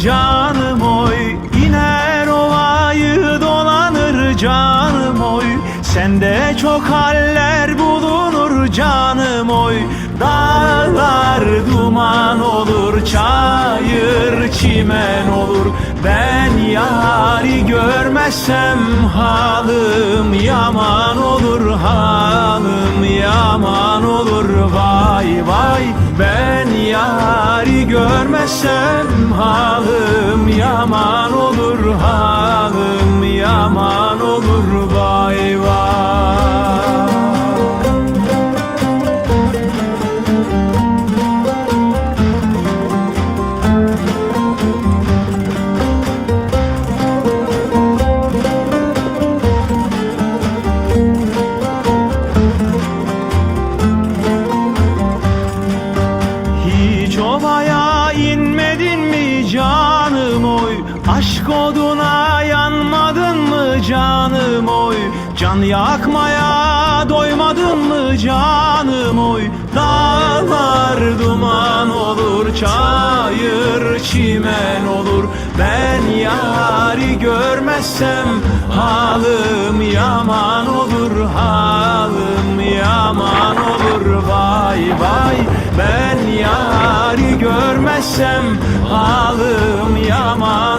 canım oy. İner ovayı dolanır canım oy. Sende çok haller bulunur canım oy. Dağlar duman olur çayır çimen olur. Ben yari görmezsem halim yaman olur Halim yaman olur. Vay vay ben görmezsem halim yaman olur Halim yaman olur vay vay. Hiç ovaya canım oy. Aşk oduna yanmadın mı canım oy? Can yakmaya doymadın mı canım oy? Dağlar duman olur çayır çimen olur. Ben yari görmezsem halim Görmezsem halim yaman